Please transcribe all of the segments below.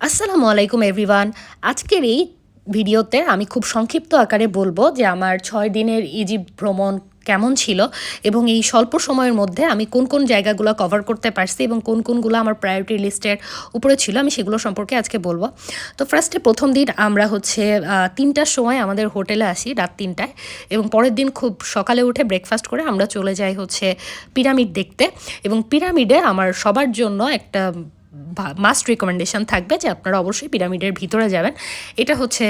আসসালামু আলাইকুম এভরিওয়ান আজকের এই ভিডিওতে আমি খুব সংক্ষিপ্ত আকারে বলব যে আমার ছয় দিনের ইজিপ্ট ভ্রমণ কেমন ছিল এবং এই স্বল্প সময়ের মধ্যে আমি কোন কোন জায়গাগুলো কভার করতে পারছি এবং কোন কোনগুলো আমার প্রায়োরিটি লিস্টের উপরে ছিল, আমি সেগুলো সম্পর্কে আজকে বলব। তো ফার্স্টে প্রথম দিন আমরা হচ্ছে তিনটার সময় আমাদের হোটেলে আসি, রাত তিনটায় এবং পরের দিন খুব সকালে উঠে ব্রেকফাস্ট করে আমরা চলে যাই হচ্ছে পিরামিড দেখতে এবং পিরামিডে আমার সবার জন্য একটা মাস্ট রিকমেন্ডেশন থাকবে যে আপনারা অবশ্যই পিরামিডের ভিতরে যাবেন। এটা হচ্ছে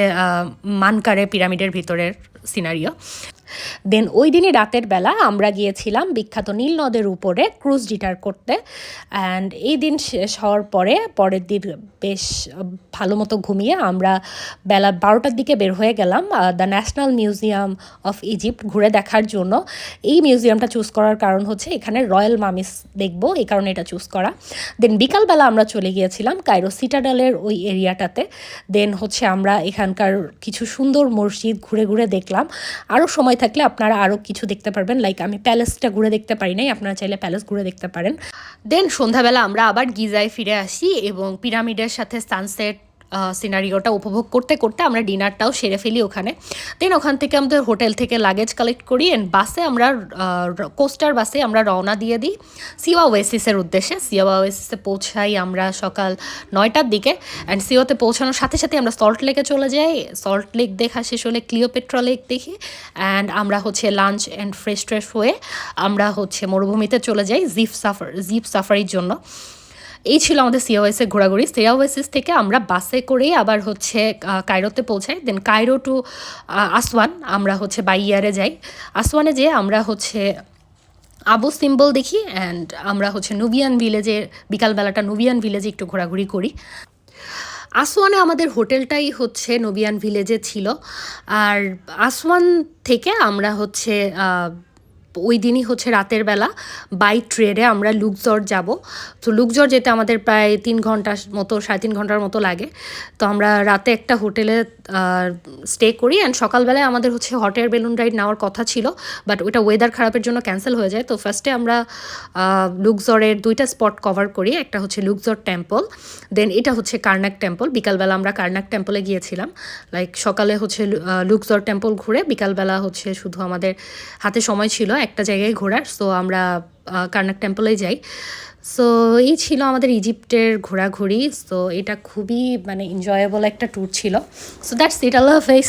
মানকারে পিরামিডের ভিতরের সিনারিও দেন ওই দিনই রাতের বেলা আমরা গিয়েছিলাম বিখ্যাত নীল নদের উপরে ক্রুজ ডিটার করতে। অ্যান্ড এই দিন শেষ হওয়ার পরে, পরের দিন বেশ ভালো মতো ঘুমিয়ে আমরা বেলা বারোটার দিকে বের হয়ে গেলাম the national museum of Egypt ঘুরে দেখার জন্য। এই মিউজিয়ামটা চুজ করার কারণ হচ্ছে এখানে রয়্যাল মামিস দেখব, এই কারণে এটা চুজ করা। দেন বিকালবেলা আমরা চলে গিয়েছিলাম কাইরো সিটাডেলের ওই এরিয়াটাতে। দেন হচ্ছে আমরা এখানকার কিছু সুন্দর মসজিদ ঘুরে ঘুরে দেখলাম। আরও সময় থাকলে আপনারা আরও কিছু দেখতে পারবেন। লাইক আমি প্যালেসটা ঘুরে দেখতে পারি নাই, আপনারা চাইলে প্যালেস ঘুরে দেখতে পারেন। দেন সন্ধ্যাবেলা আমরা আবার গিজায় ফিরে আসি এবং পিরামিডের সাথে সানসেট সিনারিওটা উপভোগ করতে করতে আমরা ডিনারটাও সেরে ফেলি ওখানে। দেন ওখান থেকে আমাদের হোটেল থেকে লাগেজ কালেক্ট করি অ্যান্ড বাসে আমরা কোস্টার বাসে আমরা রওনা দিয়ে দিই। সিওয়া ওয়েসিসের উদ্দেশ্যে। সিওয়া ওয়েসিসে পৌঁছাই আমরা সকাল নয়টার দিকে অ্যান্ড সিওতে পৌঁছানোর সাথে সাথে আমরা সল্ট লেকে চলে যাই। সল্ট লেক দেখা শেষ হলে ক্লিওপেট্রা লেক দেখি অ্যান্ড আমরা হচ্ছে লাঞ্চ অ্যান্ড ফ্রেশ ট্রেশ হয়ে আমরা হচ্ছে মরুভূমিতে চলে যাই জিপ সাফার জিপ সাফারির জন্য। এই ছিল আমাদের সিওএসএ ঘোরাঘুরি। সিওএসএস থেকে আমরা বাসে করেই আবার হচ্ছে কায়রোতে পৌঁছাই। দেন কায়রো টু আসওয়ান, আমরা হচ্ছে বাই ইয়ারে যাই। আসওয়ানে যেয়ে আমরা হচ্ছে আবু সিম্বল দেখি অ্যান্ড আমরা হচ্ছে নুবিয়ান ভিলেজে বিকালবেলাটা নুবিয়ান ভিলেজে একটু ঘোরাঘুরি করি। আসওয়ানে আমাদের হোটেলটাই হচ্ছে নবিয়ান ভিলেজে ছিল। আর আসওয়ান থেকে আমরা হচ্ছে ওই দিনই হচ্ছে রাতের বেলা বাই ট্রেনে আমরা লুকজর যাব। তো লুকজর যেতে আমাদের প্রায় তিন ঘণ্টার মতো, সাড়ে তিন ঘণ্টার মতো লাগে। তো আমরা রাতে একটা হোটেলে স্টে করি অ্যান্ড সকালবেলায় আমাদের হচ্ছে হট এয়ার বেলুন রাইড নেওয়ার কথা ছিল বাট ওইটা ওয়েদার খারাপের জন্য ক্যান্সেল হয়ে যায়। তো ফার্স্টে আমরা লুকজরের দুইটা স্পট কভার করি, একটা হচ্ছে লুকজর টেম্পল দেন এটা হচ্ছে কার্নাক টেম্পল বিকালবেলা আমরা কার্নাক টেম্পলে গিয়েছিলাম। লাইক সকালে হচ্ছে লুকজর টেম্পল ঘুরে বিকালবেলা হচ্ছে শুধু আমাদের হাতে সময় ছিল একটা জায়গায় ঘোরার সো আমরা কার্নাক টেম্পলে যাই। সো এই ছিল আমাদের ইজিপ্টের ঘোরাঘুরি সো এটা খুবই মানে এনজয়েবল একটা ট্যুর ছিল। সো দ্যাটস ইট আল্লাহ হাফেজ।